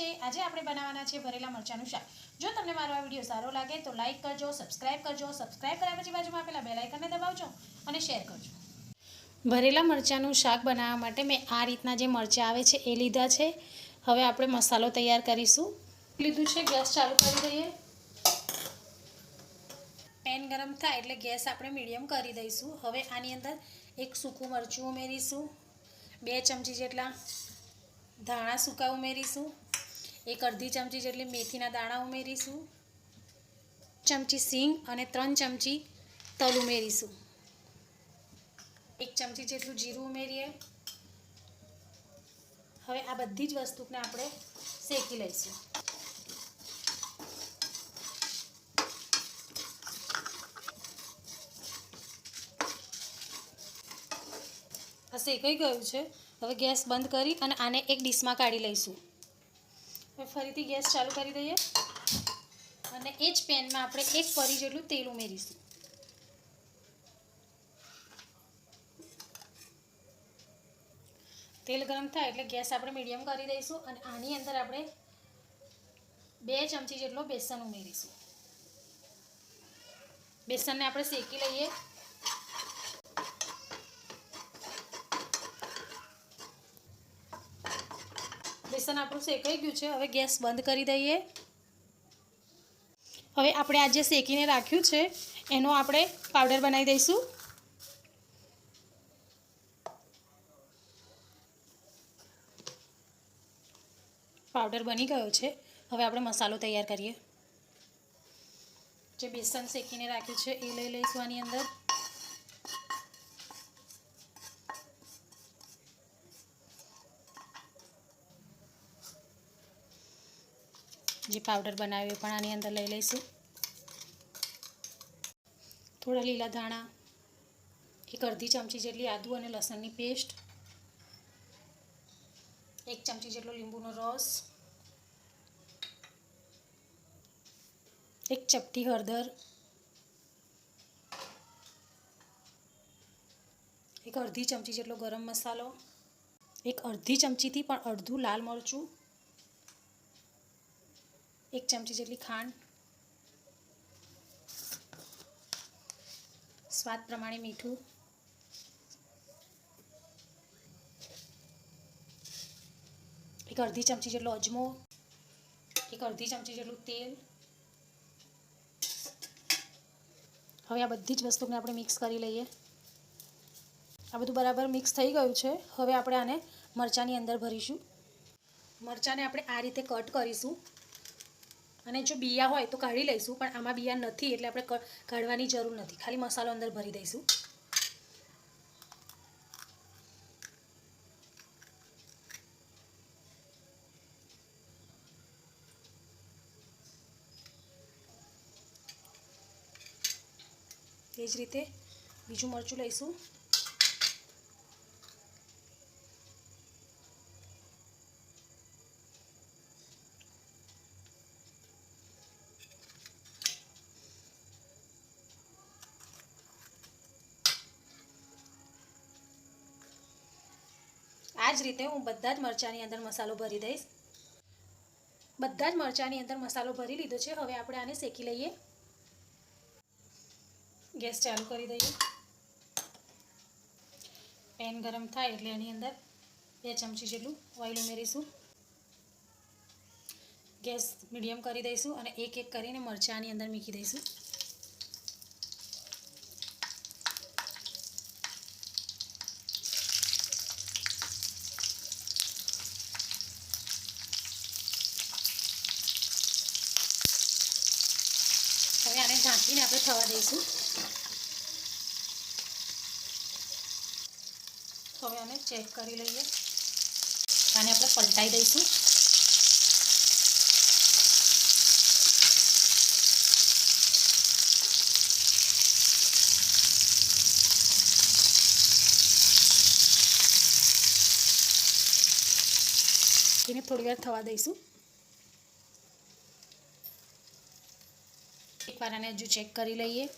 આપણે બનાવવાના છે ભરેલા મરચાંનું શાક. જો તમને મારો આ વીડિયો સારો લાગે તો લાઇક કરજો સબસ્ક્રાઇબ કરજો સબસ્ક્રાઇબ કર્યા પછી બાજુમાં આપેલા બેલ આઇકનને દબાવજો અને શેર કરજો. ભરેલા મરચાંનું શાક બનાવવા માટે મેં આ રીતના જે મરચાં આવે છે એ લીધા છે. હવે આપણે મસાલો તૈયાર કરીશું. લીધું છે, ગેસ ચાલુ કરી દઈએ. પેન ગરમ થાય એટલે ગેસ આપણે મીડિયમ કરી દઈશું. હવે આની અંદર એક સૂકું મરચું ઉમેરીશું. બે ચમચી જેટલા ધાણા સૂકા ઉમેરીશું. એક અડધી ચમચી જેટલી મેથીના દાણા ઉમેરીશું, ચમચી સિંગ અને ત્રણ ચમચી તલ ઉમેરીશું. એક ચમચી જેટલું જીરું ઉમેરીએ. હવે આ બધી જ વસ્તુને આપણે શેકી લઈશું. આ શેકાઈ ગયું છે. હવે ગેસ બંધ કરી અને આને એક ડીશમાં કાઢી લઈશું. ફરીથી ગેસ ચાલુ કરી દઈએ. અને એ જ પેનમાં આપણે એક પરી જેટલું તેલ ઉમેરીશું. તેલ ગરમ થાય એટલે ગેસ આપણે મીડિયમ કરી દઈશું અને આની અંદર આપણે બે ચમચી જેટલો બેસન ઉમેરીશું. બેસનને આપણે શેકી લઈએ. બેસન આપણું શેકાઈ ગયું છે. હવે ગેસ બંધ કરી દઈએ. હવે આપણે આ જે શેકીને રાખ્યું છે, એનો આપણે પાવડર બનાવી દઈશું. પાવડર બની ગયો છે. હવે આપણે મસાલો તૈયાર કરીએ. જે બેસન શેકીને રાખ્યું છે, એ લઈ લઈશું આની અંદર. જે પાવડર બનાવ્યો એ પણ આની અંદર લઈ લઈશું. થોડા લીલા ધાણા, એક અડધી ચમચી જેટલી આદુ અને લસણની પેસ્ટ એક ચમચી જેટલો લીંબુનો રસ, એક ચપટી હળદર, એક અડધી ચમચી જેટલો ગરમ મસાલો, એક અડધી ચમચીથી પણ અડધું લાલ મરચું એક ચમચી જેટલી ખાંડ સ્વાદ પ્રમાણે મીઠું એક અડધી ચમચી જેટલો અજમો એક અડધી ચમચી જેટલું તેલ હવે આ બધી જ વસ્તુને આપણે મિક્સ કરી લઈએ. આ બધું બરાબર મિક્સ થઈ ગયું છે. હવે આપણે આને મરચાંની અંદર ભરીશું. મરચાંને આપણે આ રીતે કટ કરીશું. અને જો બિયા હોય તો કાઢી લઈશું, પણ આમાં બિયા નથી એટલે આપણે કાઢવાની જરૂર નથી. ખાલી મસાલો અંદર ભરી દઈશું. એ જ રીતે બીજું મરચું લઈશું. આ રીતે હું બધા જ મરચાંની અંદર મસાલો ભરી દઈશ. બધા જ મરચાંની અંદર મસાલો ભરી લીધો છે. હવે આપણે આને શેકી લઈએ. ગેસ ચાલુ કરી દઈએ. પેન ગરમ થાય એટલે એની અંદર બે ચમચી જેટલું ઓઇલ ઉમેરીશું. ગેસ મીડિયમ કરી દઈશું અને એક એક કરીને મરચાંની અંદર મૂકી દઈશું હવે ઢાંકીને આપણે થવા દઈશું. હવે આને ચેક કરી લઈએ. આને આપણે પલટાઈ દઈશું. એને થોડી વાર થવા દઈશું. એકવાર આને હજુ ચેક કરી લઈએ.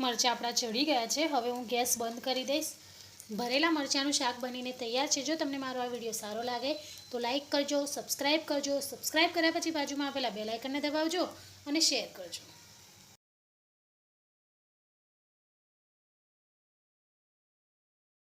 મરચાં આપણા ચડી ગયા છે. હવે હું ગેસ બંધ કરી દઈશ. ભરેલા મરચાંનું શાક બનીને તૈયાર છે. જો તમને મારો આ વીડિયો સારો લાગે, તો લાઈક કરજો સબસ્ક્રાઇબ કરજો. સબસ્ક્રાઇબ કર્યા પછી બાજુમાં આપેલા બેલાઇકનને દબાવજો અને શેર કરજો.